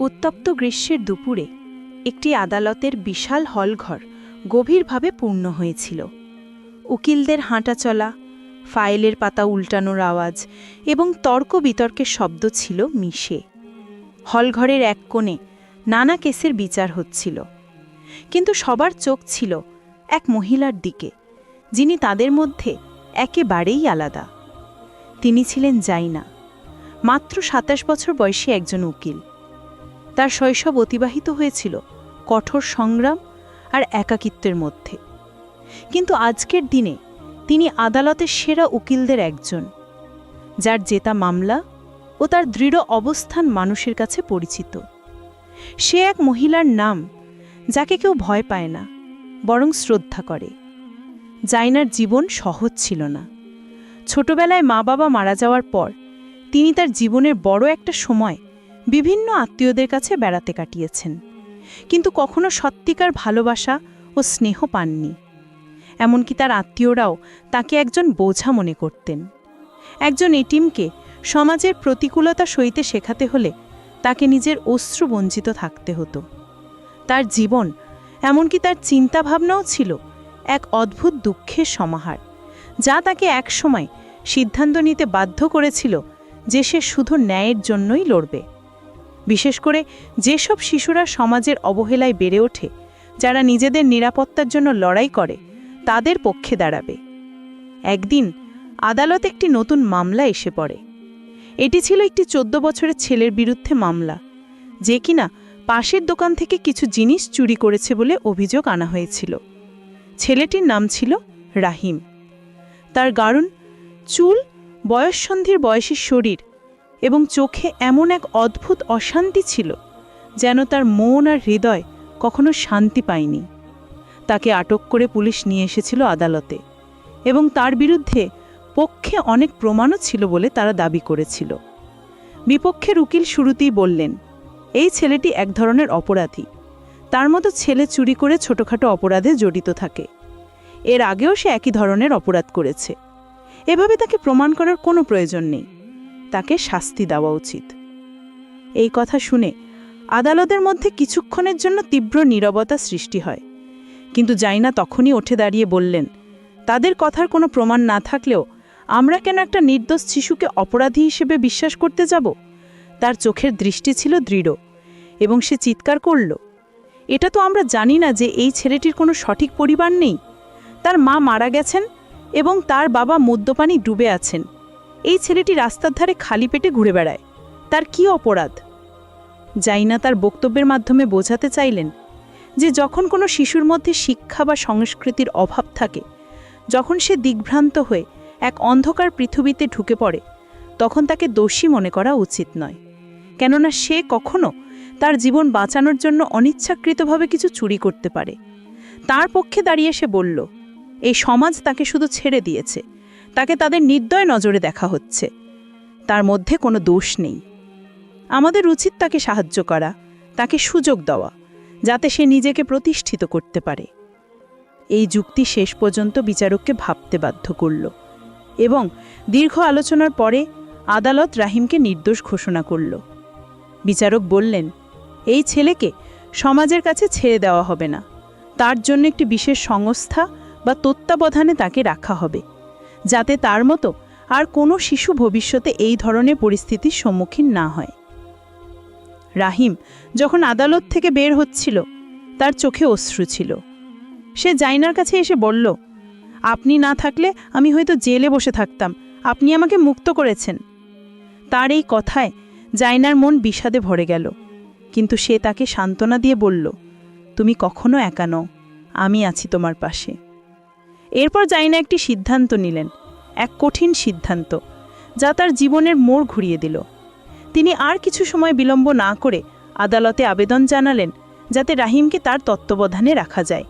উত্তপ্ত গ্রীষ্মের দুপুরে একটি আদালতের বিশাল হলঘর গভীরভাবে পূর্ণ হয়েছিল। উকিলদের হাঁটা চলা, ফাইলের পাতা উল্টানোর আওয়াজ এবং তর্ক বিতর্কের শব্দ ছিল মিশে। হলঘরের এক কোণে নানা কেসের বিচার হচ্ছিল। কিন্তু সবার চোখ ছিল এক মহিলার দিকে, যিনি তাদের মধ্যে একেবারেই আলাদা। তিনি ছিলেন জাইনা, মাত্র সাতাশ বছর বয়সী একজন উকিল। তার শৈশব অতিবাহিত হয়েছিল কঠোর সংগ্রাম আর একাকিত্বের মধ্যে। কিন্তু আজকের দিনে তিনি আদালতের সেরা উকিলদের একজন, যার জেতা মামলা ও তার দৃঢ় অবস্থান মানুষের কাছে পরিচিত। সে এক মহিলার নাম যাকে কেউ ভয় পায় না, বরং শ্রদ্ধা করে। জাইনার জীবন সহজ ছিল না। ছোটবেলায় মা বাবা মারা যাওয়ার পর তিনি তার জীবনের বড় একটা সময় বিভিন্ন আত্মীয়দের কাছে বেড়াতে কাটিয়েছেন। কিন্তু কখনো সত্যিকার ভালোবাসা ও স্নেহ পাননি। এমনকি তার আত্মীয়রাও তাকে একজন বোঝা মনে করতেন। একজন এটিমকে সমাজের প্রতিকূলতা সইতে শেখাতে হলে তাকে নিজের অশ্রু বঞ্চিত থাকতে হতো। তার জীবন, এমনকি তার চিন্তাভাবনাও ছিল এক অদ্ভুত দুঃখের সমাহার, যা তাকে একসময় সিদ্ধান্ত নিতে বাধ্য করেছিল যে সে শুধু ন্যায়ের জন্যই লড়বে। বিশেষ করে যেসব শিশুরা সমাজের অবহেলায় বেড়ে ওঠে, যারা নিজেদের নিরাপত্তার জন্য লড়াই করে, তাদের পক্ষে দাঁড়াবে। একদিন আদালত একটি নতুন মামলা এসে পড়ে। এটি ছিল একটি চোদ্দ বছরের ছেলের বিরুদ্ধে মামলা, যে কিনা পাশের দোকান থেকে কিছু জিনিস চুরি করেছে বলে অভিযোগ আনা হয়েছিল। ছেলেটির নাম ছিল রাহিম। তার গাঢ়ন চুল, বয়ঃসন্ধির বয়সী শরীর এবং চোখে এমন এক অদ্ভুত অশান্তি ছিল যেন তার মন আর হৃদয় কখনো শান্তি পায়নি। তাকে আটক করে পুলিশ নিয়ে এসেছিল আদালতে এবং তার বিরুদ্ধে পক্ষে অনেক প্রমাণও ছিল বলে তারা দাবি করেছিল। বিপক্ষের উকিল শুরুতেই বললেন, এই ছেলেটি এক ধরনের অপরাধী। তার মতো ছেলে চুরি করে ছোটোখাটো অপরাধে জড়িত থাকে। এর আগেও সে একই ধরনের অপরাধ করেছে। এভাবে তাকে প্রমাণ করার কোনো প্রয়োজন নেই। তাকে শাস্তি দেওয়া উচিত। এই কথা শুনে আদালতের মধ্যে কিছুক্ষণের জন্য তীব্র নীরবতা সৃষ্টি হয়। কিন্তু জাইনা তখনই উঠে দাঁড়িয়ে বললেন, তাদের কথার কোনো প্রমাণ না থাকলেও আমরা কেন একটা নির্দোষ শিশুকে অপরাধী হিসেবে বিশ্বাস করতে যাব? তার চোখের দৃষ্টি ছিল দৃঢ় এবং সে চিৎকার করল, এটা তো আমরা জানি না যে এই ছেলেটির কোনো সঠিক পরিবার নেই। তার মা মারা গেছেন এবং তার বাবা মদ্যপানি ডুবে আছেন। এই ছেলেটি রাস্তার ধারে খালি পেটে ঘুরে বেড়ায়। তার কি অপরাধ? জাইনা তার বক্তব্যের মাধ্যমে বোঝাতে চাইলেন যে যখন কোনো শিশুর মধ্যে শিক্ষা বা সংস্কৃতির অভাব থাকে, যখন সে দিগ্ভ্রান্ত হয়ে এক অন্ধকার পৃথিবীতে ঢুকে পড়ে, তখন তাকে দোষী মনে করা উচিত নয়। কেননা সে কখনো তার জীবন বাঁচানোর জন্য অনিচ্ছাকৃতভাবে কিছু চুরি করতে পারে। তার পক্ষে দাঁড়িয়ে সে বলল, এই সমাজ তাকে শুধু ছেড়ে দিয়েছে। তাকে তাদের নির্দয় নজরে দেখা হচ্ছে। তার মধ্যে কোনো দোষ নেই। আমাদের উচিত তাকে সাহায্য করা, তাকে সুযোগ দেওয়া, যাতে সে নিজেকে প্রতিষ্ঠিত করতে পারে। এই যুক্তি শেষ পর্যন্ত বিচারককে ভাবতে বাধ্য করল এবং দীর্ঘ আলোচনার পরে আদালত রাহিমকে নির্দোষ ঘোষণা করল। বিচারক বললেন, এই ছেলেকে সমাজের কাছে ছেড়ে দেওয়া হবে না। তার জন্য একটি বিশেষ সংস্থা বা তত্ত্বাবধানে তাকে রাখা হবে। যাতে তার মতো আর কোনো শিশু ভবিষ্যতে এই ধরনের পরিস্থিতির সম্মুখীন না হয়। রাহিম যখন আদালত থেকে বের হচ্ছিল, তার চোখে অশ্রু ছিল। সে জাইনার কাছে এসে বলল, আপনি না থাকলে আমি হয়তো জেলে বসে থাকতাম। আপনি আমাকে মুক্ত করেছেন। তার এই কথায় জাইনার মন বিষাদে ভরে গেল। কিন্তু সে তাকে সান্ত্বনা দিয়ে বলল, তুমি কখনো একা নও, আমি আছি তোমার পাশে। এরপর জাইনা একটি সিদ্ধান্ত নিলেন, এক কঠিন সিদ্ধান্ত, যা তার জীবনের মোড় ঘুরিয়ে দিল। তিনি আর কিছু সময় বিলম্ব না করে আদালতে আবেদন জানালেন যাতে রাহিমকে তার তত্ত্বাবধানে রাখা যায়।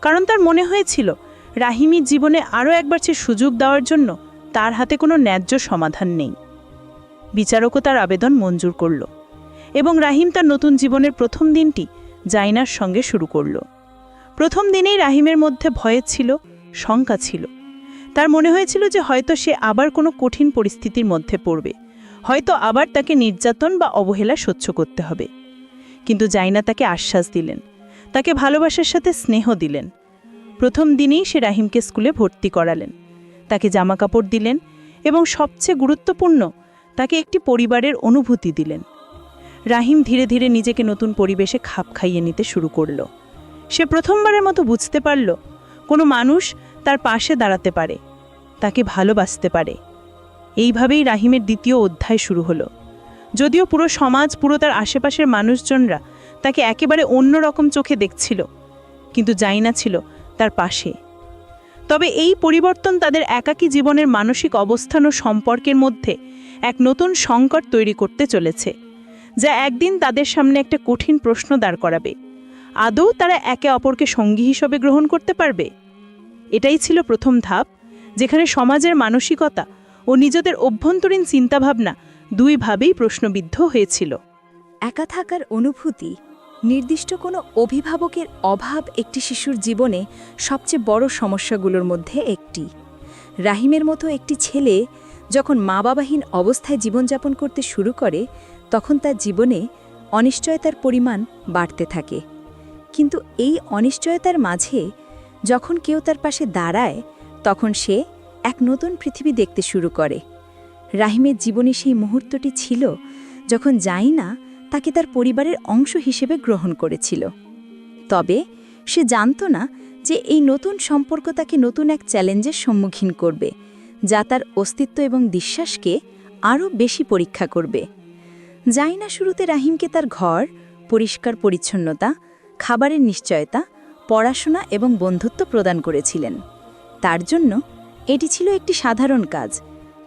কারণ তার মনে হয়েছিল রাহিমির জীবনে আরও একবার সে সুযোগ দেওয়ার জন্য তার হাতে কোনো ন্যায্য সমাধান নেই। বিচারকও তার আবেদন মঞ্জুর করল এবং রাহিম তার নতুন জীবনের প্রথম দিনটি জাইনার সঙ্গে শুরু করল। প্রথম দিনেই রাহিমের মধ্যে ভয় ছিল শঙ্কা ছিল। তার মনে হয়েছিল যে হয়তো সে আবার কোনো কঠিন পরিস্থিতির মধ্যে পড়বে। হয়তো আবার তাকে নির্যাতন বা অবহেলা সহ্য করতে হবে। কিন্তু জাইনা তাকে আশ্বাস দিলেন। তাকে ভালোবাসার সাথে স্নেহ দিলেন। প্রথম দিনেই সে রাহিমকে স্কুলে ভর্তি করালেন। তাকে জামাকাপড় দিলেন এবং সবচেয়ে গুরুত্বপূর্ণ, তাকে একটি পরিবারের অনুভূতি দিলেন। রাহিম ধীরে ধীরে নিজেকে নতুন পরিবেশে খাপ খাইয়ে নিতে শুরু করল। সে প্রথমবারের মতো বুঝতে পারল, কোনো মানুষ তার পাশে দাঁড়াতে পারে, তাকে ভালোবাসতে পারে। এইভাবেই রাহিমের দ্বিতীয় অধ্যায় শুরু হলো। যদিও পুরো সমাজ, পুরো তার আশেপাশের মানুষজনরা তাকে একেবারে অন্য রকম চোখে দেখছিল, কিন্তু জাইনা ছিল তার পাশে। তবে এই পরিবর্তন তাদের একাকী জীবনের মানসিক অবস্থান ও সম্পর্কের মধ্যে এক নতুন সংকট তৈরি করতে চলেছে, যা একদিন তাদের সামনে একটা কঠিন প্রশ্ন দাঁড় করাবে। আদৌ তারা একে অপরকে সঙ্গী হিসেবে গ্রহণ করতে পারবে? এটাই ছিল প্রথম ধাপ, যেখানে সমাজের মানসিকতা ও নিজেদের অভ্যন্তরীণ চিন্তাভাবনা দুইভাবেই প্রশ্নবিদ্ধ হয়েছিল। একা থাকার অনুভূতি, নির্দিষ্ট কোনো অভিভাবকের অভাব একটি শিশুর জীবনে সবচেয়ে বড় সমস্যাগুলোর মধ্যে একটি। রাহিমের মতো একটি ছেলে যখন মা বাবাহীন অবস্থায় জীবনযাপন করতে শুরু করে, তখন তার জীবনে অনিশ্চয়তার পরিমাণ বাড়তে থাকে। কিন্তু এই অনিশ্চয়তার মাঝে যখন কেউ তার পাশে দাঁড়ায়, তখন সে এক নতুন পৃথিবী দেখতে শুরু করে। রাহিমের জীবনে সেই মুহূর্তটি ছিল যখন যাই না তাকে তার পরিবারের অংশ হিসেবে গ্রহণ করেছিল। তবে সে জানত না যে এই নতুন সম্পর্ক তাকে নতুন এক চ্যালেঞ্জের সম্মুখীন করবে, যা তার অস্তিত্ব এবং বিশ্বাসকে আরও বেশি পরীক্ষা করবে। যাই না শুরুতে রাহিমকে তার ঘর, পরিষ্কার পরিচ্ছন্নতা, খাবারের নিশ্চয়তা পড়াশোনা এবং বন্ধুত্ব প্রদান করেছিলেন। তার জন্য এটি ছিল একটি সাধারণ কাজ,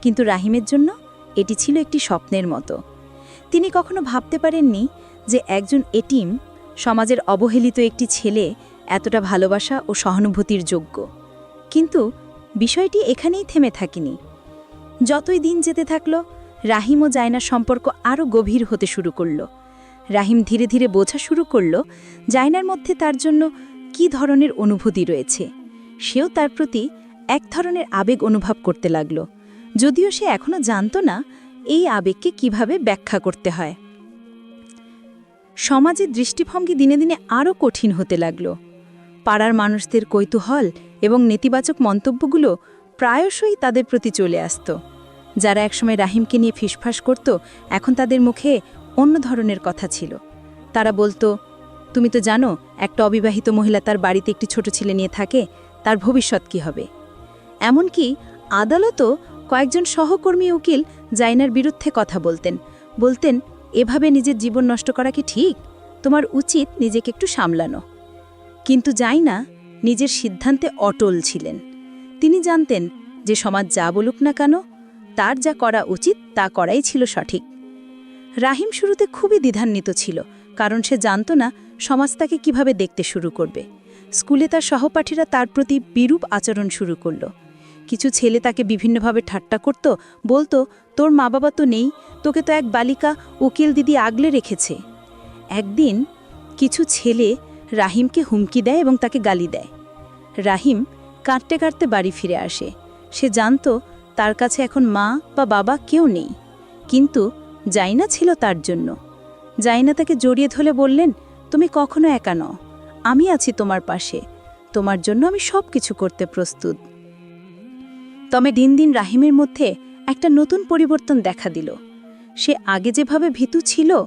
কিন্তু রাহিমের জন্য এটি ছিল একটি স্বপ্নের মতো। তিনি কখনো ভাবতে পারেননি যে একজন এটিম সমাজের অবহেলিত একটি ছেলে এতটা ভালোবাসা ও সহানুভূতির যোগ্য। কিন্তু বিষয়টি এখানেই থেমে থাকেনি। যতই দিন যেতে থাকল, রাহিম ও জায়নার সম্পর্ক আরও গভীর হতে শুরু করল। রাহিম ধীরে ধীরে বোঝা শুরু করল জায়নার মধ্যে তার জন্য কি ধরনের অনুভূতি রয়েছে? সেও তার প্রতি এক ধরনের আবেগ অনুভব করতে লাগল। যদিও সে এখনও জানত না এই আবেগকে কীভাবে ব্যাখ্যা করতে হয়। সমাজের দৃষ্টিভঙ্গি দিনে দিনে আরও কঠিন হতে লাগল। পাড়ার মানুষদের কৌতূহল এবং নেতিবাচক মন্তব্যগুলো প্রায়শই তাদের প্রতি চলে আসত। যারা একসময় রাহিমকে নিয়ে ফিসফাস করত, এখন তাদের মুখে অন্য ধরনের কথা ছিল। তারা বলতো তুমি তো জানো, একটা অবিবাহিত মহিলা তার বাড়িতে একটি ছোট ছেলে নিয়ে থাকে, তার ভবিষ্যৎ কি হবে? এমনকি আদালতও কয়েকজন সহকর্মী উকিল জাইনার বিরুদ্ধে কথা বলতেন। বলতেন, এভাবে নিজের জীবন নষ্ট করা কি ঠিক? তোমার উচিত নিজেকে একটু সামলানো। কিন্তু জাইনা নিজের সিদ্ধান্তে অটল ছিলেন। তিনি জানতেন, যে সমাজ যা বলুক না কেন, তার যা করা উচিত, তা করাই ছিল সঠিক। রাহিম শুরুতে খুবই দ্বিধান্বিত ছিল, কারণ সে জানত না সমাজ তাকে কীভাবে দেখতে শুরু করবে? স্কুলে তার সহপাঠীরা তার প্রতি বিরূপ আচরণ শুরু করল। কিছু ছেলে তাকে বিভিন্নভাবে ঠাট্টা করত, বলতো, তোর মা বাবা তো নেই, তোকে তো এক বালিকা উকিল দিদি আগলে রেখেছে। একদিন কিছু ছেলে রাহিমকে হুমকি দেয় এবং তাকে গালি দেয়। রাহিম কাঁদতে কাঁদতে বাড়ি ফিরে আসে। সে জানত, তার কাছে এখন মা বা বাবা কেউ নেই। কিন্তু জাইনা ছিল তার জন্য। জাইনা তাকে জড়িয়ে ধরে বললেন তুমি কখনো একা নও। আমি আছি তোমার পাশে। তোমার জন্য আমি সব কিছু করতে প্রস্তুত। তবে দিন দিন রাহিমের মধ্যে একটা নতুন পরিবর্তন দেখা দিল। সে আগে যেভাবে ভীতু ছিল,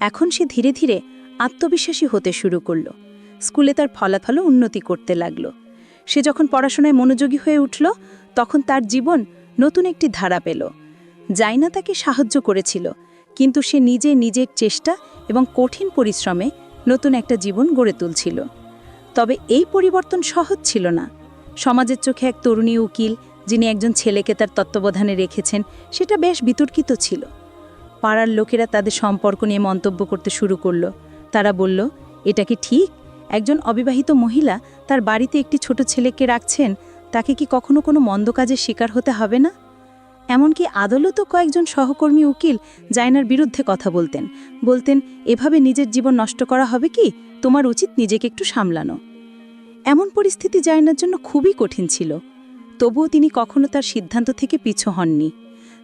এখন সে ধীরে ধীরে আত্মবিশ্বাসী হতে শুরু করল। স্কুলে তার ফলাফলও উন্নতি করতে লাগল। সে যখন পড়াশোনায় মনোযোগী হয়ে উঠল, তখন তার জীবন নতুন একটি ধারা পেল। জাইনা তাকে সাহায্য করেছিল, কিন্তু সে নিজে নিজের চেষ্টা এবং কঠিন পরিশ্রমে নতুন একটা জীবন গড়ে তুলছিল। তবে এই পরিবর্তন সহজ ছিল না। সমাজের চোখে এক তরুণী উকিল, যিনি একজন ছেলেকে তার তত্ত্বাবধানে রেখেছেন, সেটা বেশ বিতর্কিত ছিল। পাড়ার লোকেরা তাদের সম্পর্ক নিয়ে মন্তব্য করতে শুরু করল। তারা বলল, এটা কি ঠিক? একজন অবিবাহিত মহিলা তার বাড়িতে একটি ছোট ছেলেকে রাখছেন, তাকে কি কখনো কোনো মন্দ কাজের শিকার হতে হবে না? এমনকি আদালতও কয়েকজন সহকর্মী উকিল জায়নার বিরুদ্ধে কথা বলতেন। বলতেন, এভাবে নিজের জীবন নষ্ট করা হবে কি? তোমার উচিত নিজেকে একটু সামলানো। এমন পরিস্থিতি জায়নার জন্য খুবই কঠিন ছিল। তবুও তিনি কখনো তার সিদ্ধান্ত থেকে পিছু হননি।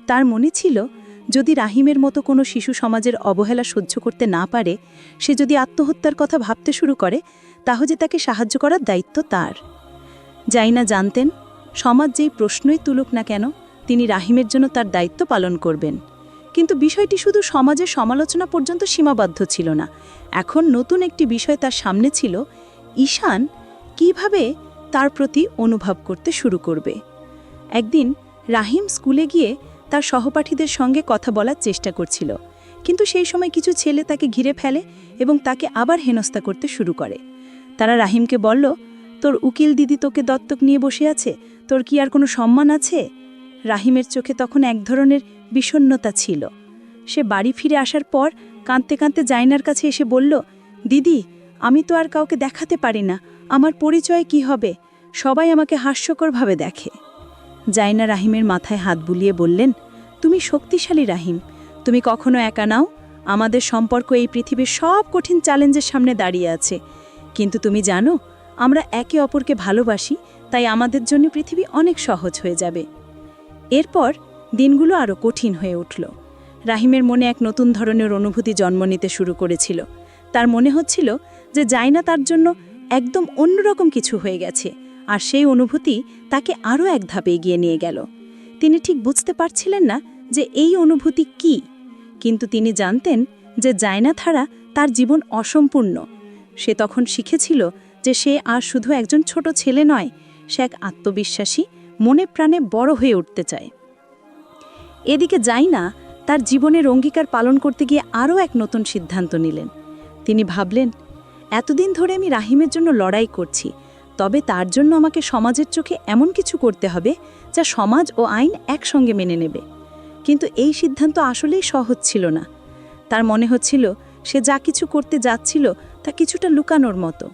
তার মনে ছিল, যদি রাহিমের মতো কোনো শিশু সমাজের অবহেলা সহ্য করতে না পারে, সে যদি আত্মহত্যার কথা ভাবতে শুরু করে, তাহলে তাকে সাহায্য করার দায়িত্ব তার। জাইনা জানতেন, সমাজ যেই প্রশ্নই তুলুক না কেন তিনি রাহিমের জন্য তার দায়িত্ব পালন করবেন। কিন্তু বিষয়টি শুধু সমাজের সমালোচনা পর্যন্ত সীমাবদ্ধ ছিল না। এখন নতুন একটি বিষয় তার সামনে ছিল, ঈশান কীভাবে তার প্রতি অনুভব করতে শুরু করবে। একদিন রাহিম স্কুলে গিয়ে তার সহপাঠীদের সঙ্গে কথা বলার চেষ্টা করছিল। কিন্তু সেই সময় কিছু ছেলে তাকে ঘিরে ফেলে এবং তাকে আবার হেনস্থা করতে শুরু করে। তারা রাহিমকে বলল, তোর উকিল দিদি তোকে দত্তক নিয়ে বসে আছে? তোর কি আর কোনো সম্মান আছে? রাহিমের চোখে তখন এক ধরনের বিষণ্ণতা ছিল। সে বাড়ি ফিরে আসার পর কাঁদতে কাঁদতে জাইনার কাছে এসে বলল, দিদি, আমি তো আর কাউকে দেখাতে পারি না। আমার পরিচয় কি হবে? সবাই আমাকে হাস্যকরভাবে দেখে। জাইনা রাহিমের মাথায় হাত বুলিয়ে বললেন, তুমি শক্তিশালী রাহিম। তুমি কখনো একা নাও। আমাদের সম্পর্ক এই পৃথিবীর সব কঠিন চ্যালেঞ্জের সামনে দাঁড়িয়ে আছে। কিন্তু তুমি জানো, আমরা একে অপরকে ভালোবাসি, তাই আমাদের জন্য পৃথিবী অনেক সহজ হয়ে যাবে। এরপর দিনগুলো আরও কঠিন হয়ে উঠল। রাহিমের মনে এক নতুন ধরনের অনুভূতি জন্ম নিতে শুরু করেছিল। তার মনে হচ্ছিল যে জাইনা তার জন্য একদম অন্যরকম কিছু হয়ে গেছে, আর সেই অনুভূতি তাকে আরও এক ধাপে এগিয়ে নিয়ে গেল। তিনি ঠিক বুঝতে পারছিলেন না যে এই অনুভূতি কি, কিন্তু তিনি জানতেন যে জায়না ছাড়া তার জীবন অসম্পূর্ণ। সে তখন শিখেছিল যে সে আর শুধু একজন ছোট ছেলে নয়, সে এক আত্মবিশ্বাসী মনে প্রাণে বড় হয়ে উঠতে চায়। এদিকে যাই না তার জীবনের অঙ্গীকার পালন করতে গিয়ে আরও এক নতুন সিদ্ধান্ত নিলেন। তিনি ভাবলেন, এতদিন ধরে আমি রাহিমের জন্য লড়াই করছি, তবে তার জন্য আমাকে সমাজের চোখে এমন কিছু করতে হবে যা সমাজ ও আইন একসঙ্গে মেনে নেবে। কিন্তু এই সিদ্ধান্ত আসলেই সহজ ছিল না। তার মনে হচ্ছিল, সে যা কিছু করতে যাচ্ছিল তা কিছুটা লুকানোর মতো।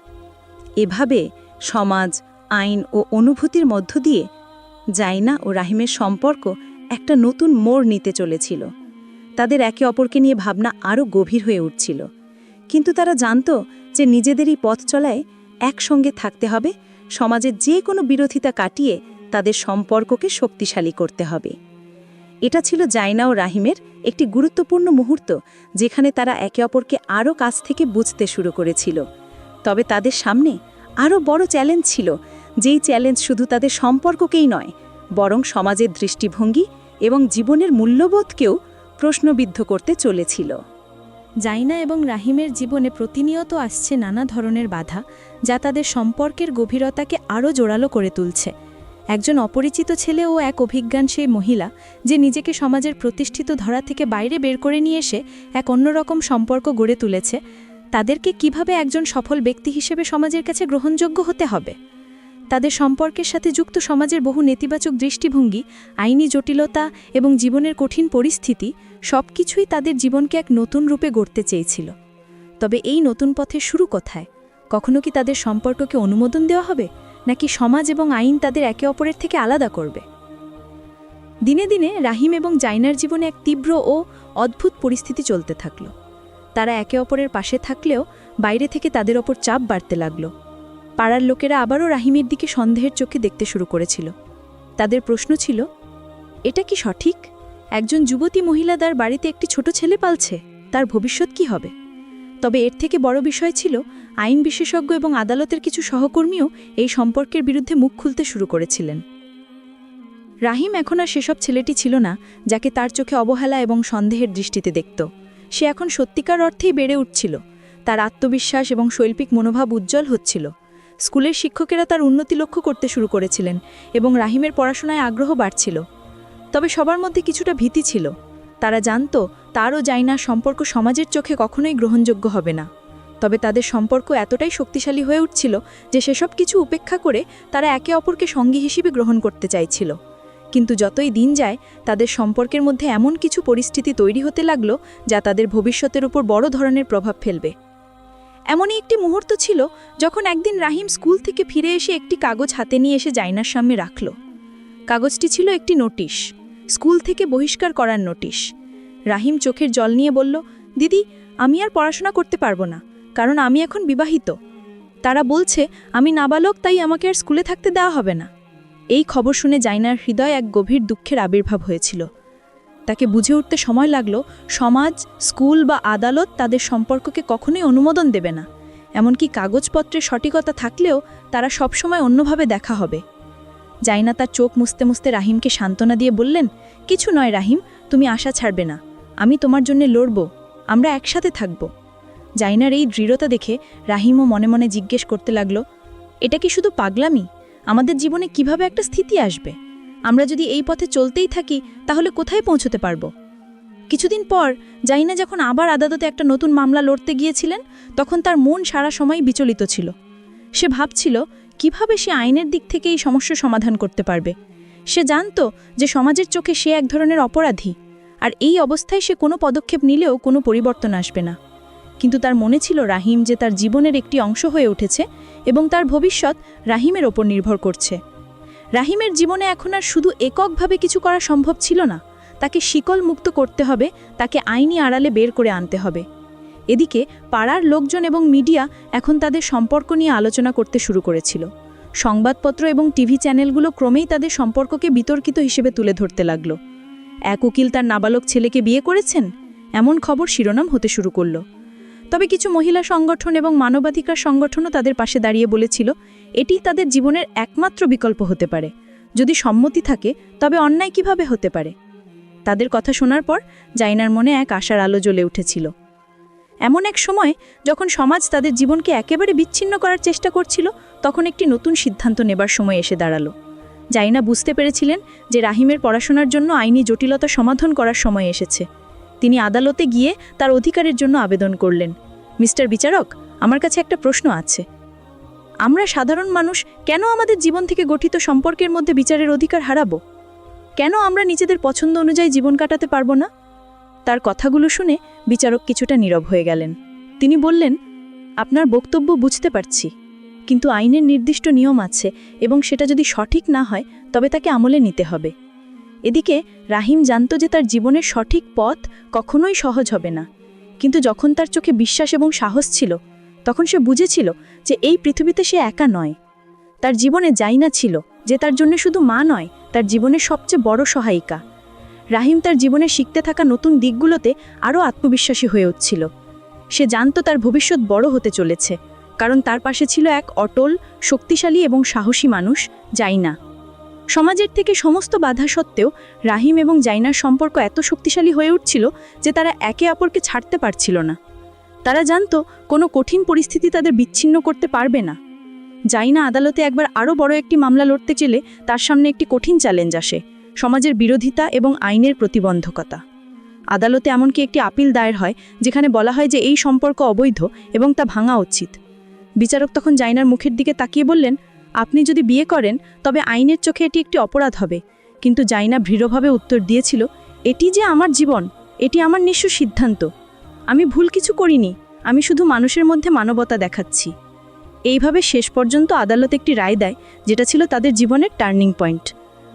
এভাবে সমাজ, আইন ও অনুভূতির মধ্য দিয়ে জাইনা ও রাহিমের সম্পর্ক একটা নতুন মোড় নিতে চলেছিল। তাদের একে অপরকে নিয়ে ভাবনা আরও গভীর হয়ে উঠছিল। কিন্তু তারা জানত যে নিজেদেরই পথ চলায় একসঙ্গে থাকতে হবে সমাজের যে কোনো বিরোধিতা কাটিয়ে তাদের সম্পর্ককে শক্তিশালী করতে হবে। এটা ছিল জাইনা ও রাহিমের একটি গুরুত্বপূর্ণ মুহূর্ত, যেখানে তারা একে অপরকে আরও কাছ থেকে বুঝতে শুরু করেছিল। তবে তাদের সামনে আরও বড় চ্যালেঞ্জ ছিল যেই চ্যালেঞ্জ শুধু তাদের সম্পর্ককেই নয়, বরং সমাজের দৃষ্টিভঙ্গি এবং জীবনের মূল্যবোধকেও প্রশ্নবিদ্ধ করতে চলেছিল। জাইনা এবং রাহিমের জীবনে প্রতিনিয়ত আসছে নানা ধরনের বাধা, যা তাদের সম্পর্কের গভীরতাকে আরও জোরালো করে তুলছে। একজন অপরিচিত ছেলে ও এক অভিজ্ঞান সেই মহিলা, যে নিজেকে সমাজের প্রতিষ্ঠিত ধরা থেকে বাইরে বের করে নিয়ে এসে এক অন্যরকম সম্পর্ক গড়ে তুলেছে, তাদেরকে কীভাবে একজন সফল ব্যক্তি হিসেবে সমাজের কাছে গ্রহণযোগ্য হতে হবে? তাদের সম্পর্কের সাথে যুক্ত সমাজের বহু নেতিবাচক দৃষ্টিভঙ্গি, আইনি জটিলতা এবং জীবনের কঠিন পরিস্থিতি সবকিছুই তাদের জীবনকে এক নতুন রূপে গড়তে চেয়েছিল। তবে এই নতুন পথের শুরু কোথায়? কখনো কি তাদের সম্পর্ককে অনুমোদন দেওয়া হবে? নাকি সমাজ এবং আইন তাদের একে অপরের থেকে আলাদা করবে? দিনে দিনে রাহিম এবং জাইনার জীবনে এক তীব্র ও অদ্ভুত পরিস্থিতি চলতে থাকল। তারা একে অপরের পাশে থাকলেও বাইরে থেকে তাদের ওপর চাপ বাড়তে লাগল। পাড়ার লোকেরা আবারও রাহিমের দিকে সন্দেহের চোখে দেখতে শুরু করেছিল। তাদের প্রশ্ন ছিল, এটা কি সঠিক? একজন যুবতী মহিলা তার বাড়িতে একটি ছোট ছেলে পালছে, তার ভবিষ্যৎ কি হবে? তবে এর থেকে বড় বিষয় ছিল, আইন বিশেষজ্ঞ এবং আদালতের কিছু সহকর্মীও এই সম্পর্কের বিরুদ্ধে মুখ খুলতে শুরু করেছিলেন। রাহিম এখন আর সেসব ছেলেটি ছিল না, যাকে তার চোখে অবহেলা এবং সন্দেহের দৃষ্টিতে দেখত। সে এখন সত্যিকার অর্থেই বেড়ে উঠছিল। তার আত্মবিশ্বাস এবং শৈল্পিক মনোভাব উজ্জ্বল হচ্ছিল। স্কুলের শিক্ষকেরা তার উন্নতি লক্ষ্য করতে শুরু করেছিলেন এবং রাহিমের পড়াশোনায় আগ্রহ বাড়ছিল। তবে সবার মধ্যে কিছুটা ভীতি ছিল। তারা জানত তারও জাইনার সম্পর্ক সমাজের চোখে কখনোই গ্রহণযোগ্য হবে না। তবে তাদের সম্পর্ক এতটাই শক্তিশালী হয়ে উঠছিল যে সেসব কিছু উপেক্ষা করে তারা একে অপরকে সঙ্গী হিসেবে গ্রহণ করতে চাইছিল। কিন্তু যতই দিন যায়, তাদের সম্পর্কের মধ্যে এমন কিছু পরিস্থিতি তৈরি হতে লাগল যা তাদের ভবিষ্যতের উপর বড় ধরনের প্রভাব ফেলবে। এমনই একটি মুহূর্ত ছিল যখন একদিন রাহিম স্কুল থেকে ফিরে এসে একটি কাগজ হাতে নিয়ে এসে জাইনার সামনে রাখল। কাগজটি ছিল একটি নোটিশ, স্কুল থেকে বহিষ্কার করার নোটিশ। রাহিম চোখের জল নিয়ে বলল, দিদি, আমি আর পড়াশোনা করতে পারব না, কারণ আমি এখন বিবাহিত। তারা বলছে, আমি নাবালক, তাই আমাকে আর স্কুলে থাকতে দেওয়া হবে না। এই খবর শুনে জাইনার হৃদয় এক গভীর দুঃখের আবির্ভাব হয়েছিল। তাকে বুঝে উঠতে সময় লাগল, সমাজ, স্কুল বা আদালত তাদের সম্পর্ককে কখনোই অনুমোদন দেবে না। এমনকি কাগজপত্রের সঠিকতা থাকলেও তারা সবসময় অন্যভাবে দেখা হবে। জাইনা তার চোখ মুছতে মুছতে রাহিমকে সান্ত্বনা দিয়ে বললেন, কিছু নয় রাহিম, তুমি আশা ছাড়বে না। আমি তোমার জন্য লড়ব, আমরা একসাথে থাকব। জাইনার এই দৃঢ়তা দেখে রাহিমও মনে মনে জিজ্ঞেস করতে লাগল, এটা কি শুধু পাগলামি? আমাদের জীবনে কীভাবে একটা স্থিতি আসবে? আমরা যদি এই পথে চলতেই থাকি, তাহলে কোথায় পৌঁছতে পারব? কিছুদিন পর জাইনা যখন আবার আদালতে একটা নতুন মামলা লড়তে গিয়েছিলেন, তখন তার মন সারা সময় বিচলিত ছিল। সে ভাবছিল, কীভাবে সে আইনের দিক থেকে এই সমস্যার সমাধান করতে পারবে? সে জানত যে সমাজের চোখে সে এক ধরনের অপরাধী, আর এই অবস্থায় সে কোনো পদক্ষেপ নিলেও কোনো পরিবর্তন আসবে না। কিন্তু তার মনে ছিল রাহিম যে তার জীবনের একটি অংশ হয়ে উঠেছে এবং তার ভবিষ্যৎ রাহিমের ওপর নির্ভর করছে। রাহিমের জীবনে এখন আর শুধু এককভাবে কিছু করা সম্ভব ছিল না। তাকে শিকল মুক্ত করতে হবে, তাকে আইনি আড়ালে বের করে আনতে হবে। এদিকে পাড়ার লোকজন এবং মিডিয়া এখন তাদের সম্পর্ক নিয়ে আলোচনা করতে শুরু করেছিল। সংবাদপত্র এবং টিভি চ্যানেলগুলো ক্রমেই তাদের সম্পর্ককে বিতর্কিত হিসেবে তুলে ধরতে লাগল। এক উকিল তার নাবালক ছেলেকে বিয়ে করেছেন? এমন খবর শিরোনাম হতে শুরু করল। তবে কিছু মহিলা সংগঠন এবং মানবাধিকার সংগঠনও তাদের পাশে দাঁড়িয়ে বলেছিল এটি তাদের জীবনের একমাত্র বিকল্প হতে পারে। যদি সম্মতি থাকে, তবে অন্যায় কীভাবে হতে পারে? তাদের কথা শোনার পর জাইনার মনে এক আশার আলো জ্বলে উঠেছিল। এমন এক সময়, যখন সমাজ তাদের জীবনকে একেবারে বিচ্ছিন্ন করার চেষ্টা করছিল, তখন একটি নতুন সিদ্ধান্ত নেবার সময় এসে দাঁড়াল। জাইনা বুঝতে পেরেছিলেন যে রাহিমের পড়াশোনার জন্য আইনি জটিলতা সমাধান করার সময় এসেছে। তিনি আদালতে গিয়ে তার অধিকারের জন্য আবেদন করলেন। মিস্টার বিচারক, আমার কাছে একটা প্রশ্ন আছে। আমরা সাধারণ মানুষ কেন আমাদের জীবন থেকে গঠিত সম্পর্কের মধ্যে বিচারের অধিকার হারাবো? কেন আমরা নিজেদের পছন্দ অনুযায়ী জীবন কাটাতে পারব না? তার কথাগুলো শুনে বিচারক কিছুটা নীরব হয়ে গেলেন। তিনি বললেন, আপনার বক্তব্য বুঝতে পারছি, কিন্তু আইনের নির্দিষ্ট নিয়ম আছে এবং সেটা যদি সঠিক না হয়, তবে তাকে আমলে নিতে হবে। এদিকে রাহিম জানত যে তার জীবনের সঠিক পথ কখনোই সহজ হবে না। কিন্তু যখন তার চোখে বিশ্বাস এবং সাহস ছিল তখন সে বুঝেছিল যে এই পৃথিবীতে সে একা নয়। তার জীবনে যাইনা ছিল, যে তার জন্য শুধু মা নয়, তার জীবনের সবচেয়ে বড় সহায়িকা। রাহিম তার জীবনে শিখতে থাকা নতুন দিকগুলোতে আরও আত্মবিশ্বাসী হয়ে উঠছিল। সে জানত তার ভবিষ্যৎ বড় হতে চলেছে, কারণ তার পাশে ছিল এক অটল, শক্তিশালী এবং সাহসী মানুষ, জাইনা। সমাজের থেকে সমস্ত বাধা সত্ত্বেও রাহিম এবং জাইনার সম্পর্ক এত শক্তিশালী হয়ে উঠছিল যে তারা একে অপরকে ছাড়তে পারছিল না। তারা জানত কোনো কঠিন পরিস্থিতি তাদের বিচ্ছিন্ন করতে পারবে না। জাইনা আদালতে একবার আরও বড় একটি মামলা লড়তে চেলে তার সামনে একটি কঠিন চ্যালেঞ্জ আসে, সমাজের বিরোধিতা এবং আইনের প্রতিবন্ধকতা। আদালতে এমনকি একটি আপিল দায়ের হয়, যেখানে বলা হয় যে এই সম্পর্ক অবৈধ এবং তা ভাঙা উচিত। বিচারক তখন জাইনার মুখের দিকে তাকিয়ে বললেন, আপনি যদি বিয়ে করেন, তবে আইনের চোখে এটি একটি অপরাধ হবে। কিন্তু জাইনা দৃঢ়ভাবে উত্তর দিয়েছিল, এটি যে আমার জীবন, এটি আমার নিঃস্ব সিদ্ধান্ত। আমি ভুল কিছু করিনি, আমি শুধু মানুষের মধ্যে মানবতা দেখাচ্ছি। এইভাবে শেষ পর্যন্ত আদালত একটি রায় দেয়, যেটা ছিল তাদের জীবনের টার্নিং পয়েন্ট।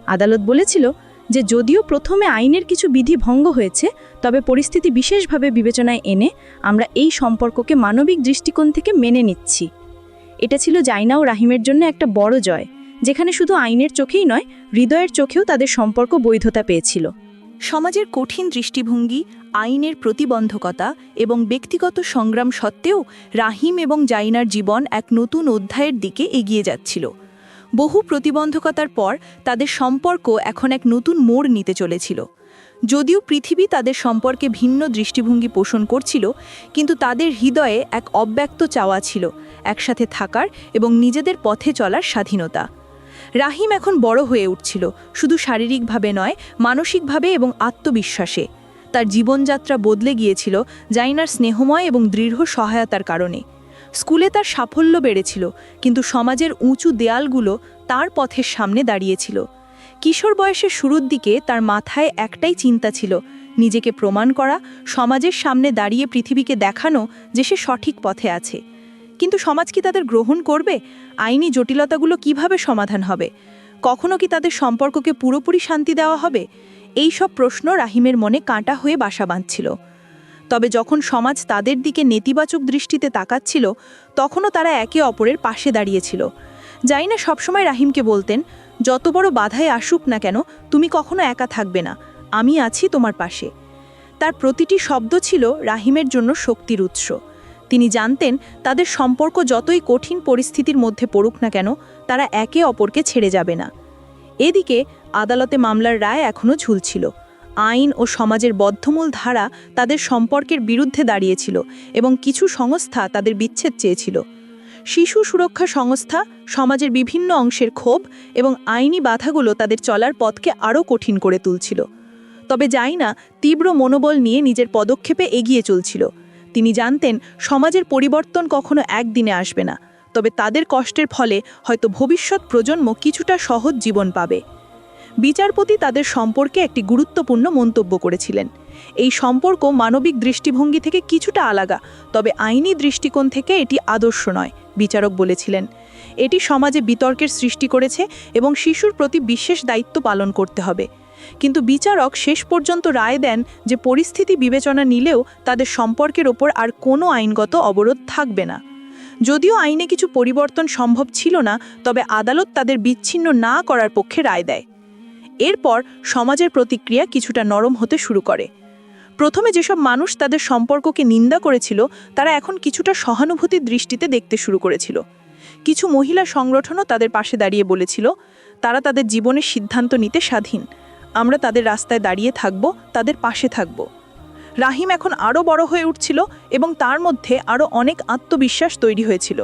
আদালত বলেছিল যে যদিও প্রথমে আইনের কিছু বিধি ভঙ্গ হয়েছে, তবে পরিস্থিতি বিশেষভাবে বিবেচনায় এনে আমরা এই সম্পর্ককে মানবিক দৃষ্টিকোণ থেকে মেনে নিচ্ছি। এটা ছিল জাইনা ও রাহিমের জন্য একটা বড় জয়, যেখানে শুধু আইনের চোখেই নয়, হৃদয়ের চোখেও তাদের সম্পর্ক বৈধতা পেয়েছিল। সমাজের কঠিন দৃষ্টিভঙ্গি, আইনের প্রতিবন্ধকতা এবং ব্যক্তিগত সংগ্রাম সত্ত্বেও রাহিম এবং জাইনার জীবন এক নতুন অধ্যায়ের দিকে এগিয়ে যাচ্ছিল। বহু প্রতিবন্ধকতার পর তাদের সম্পর্ক এখন এক নতুন মোড় নিতে চলেছিল। যদিও পৃথিবী তাদের সম্পর্কে ভিন্ন দৃষ্টিভঙ্গি পোষণ করছিল, কিন্তু তাদের হৃদয়ে এক অব্যক্ত চাওয়া ছিল, একসাথে থাকার এবং নিজেদের পথে চলার স্বাধীনতা। রাহিম এখন বড় হয়ে উঠছিল, শুধু শারীরিকভাবে নয়, মানসিকভাবে এবং আত্মবিশ্বাসে। তার জীবনযাত্রা বদলে গিয়েছিল জাইনার স্নেহময় এবং দৃঢ় সহায়তার কারণে। স্কুলে তার সাফল্য বেড়েছিল, কিন্তু সমাজের উঁচু দেয়ালগুলো তার পথের সামনে দাঁড়িয়েছিল। কিশোর বয়সের শুরুর দিকে তার মাথায় একটাই চিন্তা ছিল, নিজেকে প্রমাণ করা, সমাজের সামনে দাঁড়িয়ে পৃথিবীকে দেখানো যে সে সঠিক পথে আছে। কিন্তু সমাজ কি তাদের গ্রহণ করবে? আইনি জটিলতাগুলো কীভাবে সমাধান হবে? কখনো কি তাদের সম্পর্ককে পুরোপুরি শান্তি দেওয়া হবে? এই সব প্রশ্ন রাহিমের মনে কাঁটা হয়ে বাসা বাঁধছিল। তবে যখন সমাজ তাদের দিকে নেতিবাচক দৃষ্টিতে তাকাচ্ছিল, তখনও তারা একে অপরের পাশে দাঁড়িয়েছিল। যাই না সবসময় রাহিমকে বলতেন, যত বড় বাধায় আসুক না কেন, তুমি কখনো একা থাকবে না। আমি আছি তোমার পাশে। তার প্রতিটি শব্দ ছিল রাহিমের জন্য শক্তির উৎস। তিনি জানতেন তাদের সম্পর্ক যতই কঠিন পরিস্থিতির মধ্যে পড়ুক না কেন, তারা একে অপরকে ছেড়ে যাবে না। এদিকে আদালতে মামলার রায় এখনও ঝুলছিল। আইন ও সমাজের বদ্ধমূল ধারা তাদের সম্পর্কের বিরুদ্ধে দাঁড়িয়েছিল এবং কিছু সংস্থা তাদের বিচ্ছেদ চেয়েছিল। শিশু সুরক্ষা সংস্থা, সমাজের বিভিন্ন অংশের ক্ষোভ এবং আইনি বাধাগুলো তাদের চলার পথকে আরও কঠিন করে তুলছিল। তবে যাই না, তীব্র মনোবল নিয়ে নিজের পদক্ষেপে এগিয়ে চলছিল। তিনি জানতেন সমাজের পরিবর্তন কখনো একদিনে আসবে না, তবে তাদের কষ্টের ফলে হয়তো ভবিষ্যৎ প্রজন্ম কিছুটা সহজ জীবন পাবে। বিচারপতি তাদের সম্পর্কে একটি গুরুত্বপূর্ণ মন্তব্য করেছিলেন। এই সম্পর্ক মানবিক দৃষ্টিভঙ্গি থেকে কিছুটা আলাদা তবে আইনি দৃষ্টিকোণ থেকে এটি আদর্শ নয়, বিচারক বলেছিলেন। এটি সমাজে বিতর্কের সৃষ্টি করেছে এবং শিশুর প্রতি বিশেষ দায়িত্ব পালন করতে হবে। কিন্তু বিচারক শেষ পর্যন্ত রায় দেন যে পরিস্থিতি বিবেচনা নিলেও তাদের সম্পর্কের ওপর আর কোনো আইনগত অবরোধ থাকবে না। যদিও আইনে কিছু পরিবর্তন সম্ভব ছিল না, তবে আদালত তাদের বিচ্ছিন্ন না করার পক্ষে রায় দেয়। এরপর সমাজের প্রতিক্রিয়া কিছুটা নরম হতে শুরু করে। প্রথমে যেসব মানুষ তাদের সম্পর্ককে নিন্দা করেছিল, তারা এখন কিছুটা সহানুভূতির দৃষ্টিতে দেখতে শুরু করেছিল। কিছু মহিলা সংগঠনও তাদের পাশে দাঁড়িয়ে বলেছিল, তারা তাদের জীবনের সিদ্ধান্ত নিতে স্বাধীন। আমরা তাদের রাস্তায় দাঁড়িয়ে থাকব, তাদের পাশে থাকব। রাহিম এখন আরও বড় হয়ে উঠছিল এবং তার মধ্যে আরও অনেক আত্মবিশ্বাস তৈরি হয়েছিল।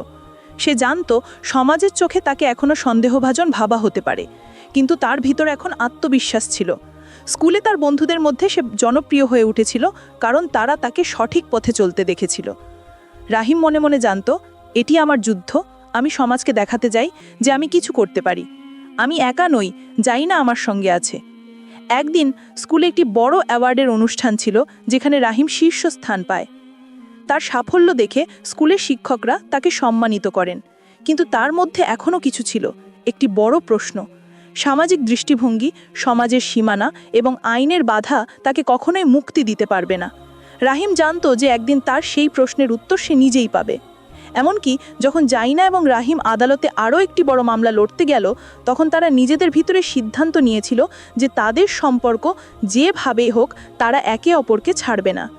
সে জানত সমাজের চোখে তাকে এখনও সন্দেহভাজন ভাবা হতে পারে, কিন্তু তার ভিতর এখন আত্মবিশ্বাস ছিল। স্কুলে তার বন্ধুদের মধ্যে সে জনপ্রিয় হয়ে উঠেছিল, কারণ তারা তাকে সঠিক পথে চলতে দেখেছিল। রাহিম মনে মনে জানত, এটি আমার যুদ্ধ, আমি সমাজকে দেখাতে যাই যে আমি কিছু করতে পারি। আমি একা নই, যাই না আমার সঙ্গে আছে। একদিন স্কুলে একটি বড় অ্যাওয়ার্ডের অনুষ্ঠান ছিল, যেখানে রাহিম শীর্ষস্থান পায়। তার সাফল্য দেখে স্কুলের শিক্ষকরা তাকে সম্মানিত করেন। কিন্তু তার মধ্যে এখনও কিছু ছিল। একটি বড় প্রশ্ন, সামাজিক দৃষ্টিভঙ্গি, সমাজের সীমানা এবং আইনের বাধা তাকে কখনোই মুক্তি দিতে পারবে না। রাহিম জানত যে একদিন তার সেই প্রশ্নের উত্তর সে নিজেই পাবে। এমনকি যখন জাইনা এবং রাহিম আদালতে আরও একটি বড় মামলা লড়তে গেল, তখন তারা নিজেদের ভিতরে সিদ্ধান্ত নিয়েছিল যে তাদের সম্পর্ক যেভাবেই হোক, তারা একে অপরকে ছাড়বে না।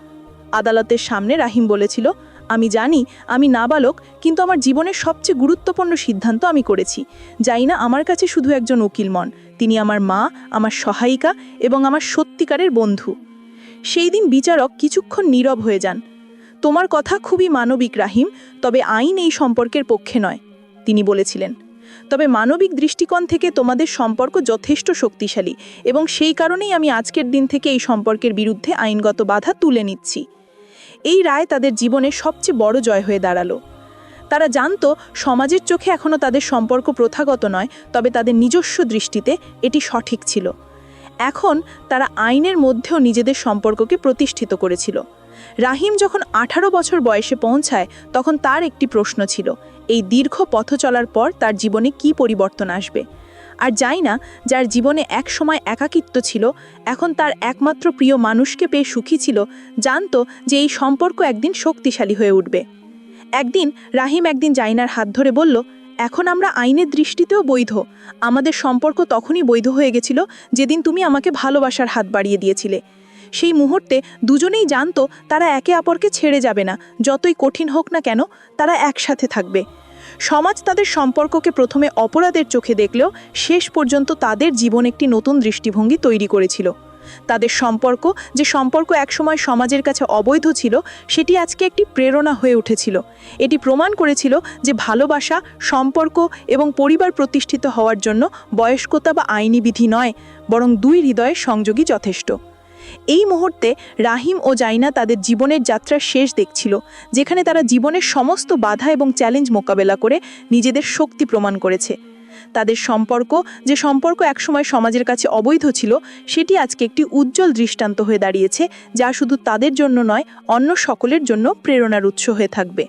আদালতের সামনে রাহিম বলেছিল, আমি জানি, আমি নাবালক, কিন্তু আমার জীবনের সবচেয়ে গুরুত্বপূর্ণ সিদ্ধান্ত আমি করেছি। যাই না আমার কাছে শুধু একজন উকিল মন তিনি আমার মা, আমার সহায়িকা এবং আমার সত্যিকারের বন্ধু। সেই দিন বিচারক কিছুক্ষণ নীরব হয়ে যান। তোমার কথা খুবই মানবিক, রাহিম, তবে আইন এই সম্পর্কের পক্ষে নয়, তিনি বলেছিলেন। তবে মানবিক দৃষ্টিকোণ থেকে তোমাদের সম্পর্ক যথেষ্ট শক্তিশালী এবং সেই কারণেই আমি আজকের দিন থেকে এই সম্পর্কের বিরুদ্ধে আইনগত বাধা তুলে নিচ্ছি। এই রায় তাদের জীবনের সবচেয়ে বড় জয় হয়ে দাঁড়াল। তারা জানত, সমাজের চোখে এখনও তাদের সম্পর্ক প্রথাগত নয়, তবে তাদের নিজস্ব দৃষ্টিতে এটি সঠিক ছিল। এখন তারা আইনের মধ্যেও নিজেদের সম্পর্ককে প্রতিষ্ঠিত করেছিল। রাহিম যখন আঠারো বছর বয়সে পৌঁছায়, তখন তার একটি প্রশ্ন ছিল, এই দীর্ঘ পথ চলার পর তার জীবনে কি পরিবর্তন আসবে? আর যাই না, যার জীবনে এক সময় একাকিত্ব ছিল, এখন তার একমাত্র প্রিয় মানুষকে পেয়ে সুখী ছিল, জানত যে এই সম্পর্ক একদিন শক্তিশালী হয়ে উঠবে। একদিন রাহিম একদিন জাইনার হাত ধরে বলল, এখন আমরা আইনের দৃষ্টিতেও বৈধ। আমাদের সম্পর্ক তখনই বৈধ হয়ে গেছিল, যেদিন তুমি আমাকে ভালোবাসার হাত বাড়িয়ে দিয়েছিলে। সেই মুহূর্তে দুজনেই জানতো তারা একে অপরকে ছেড়ে যাবে না, যতই কঠিন হোক না কেন, তারা একসাথে থাকবে। সমাজ তাদের সম্পর্ককে প্রথমে অপরাধের চোখে দেখলেও শেষ পর্যন্ত তাদের জীবন একটি নতুন দৃষ্টিভঙ্গি তৈরি করেছিল। তাদের সম্পর্ক, যে সম্পর্ক একসময় সমাজের কাছে অবৈধ ছিল, সেটি আজকে একটি প্রেরণা হয়ে উঠেছিল। এটি প্রমাণ করেছিল যে ভালোবাসা, সম্পর্ক এবং পরিবার প্রতিষ্ঠিত হওয়ার জন্য বয়স্কতা বা আইনি বিধি নয়, বরং দুই হৃদয়ের সংযোগই যথেষ্ট। এই মুহূর্তে রাহিম ও জাইনা তাদের জীবনের যাত্রার শেষ দেখছিল, যেখানে তারা জীবনের সমস্ত বাধা এবং চ্যালেঞ্জ মোকাবেলা করে নিজেদের শক্তি প্রমাণ করেছে। তাদের সম্পর্ক, যে সম্পর্ক একসময় সমাজের কাছে অবৈধ ছিল, সেটি আজকে একটি উজ্জ্বল দৃষ্টান্ত হয়ে দাঁড়িয়েছে, যা শুধু তাদের জন্য নয়, অন্য সকলের জন্য প্রেরণার উৎস হয়ে থাকবে।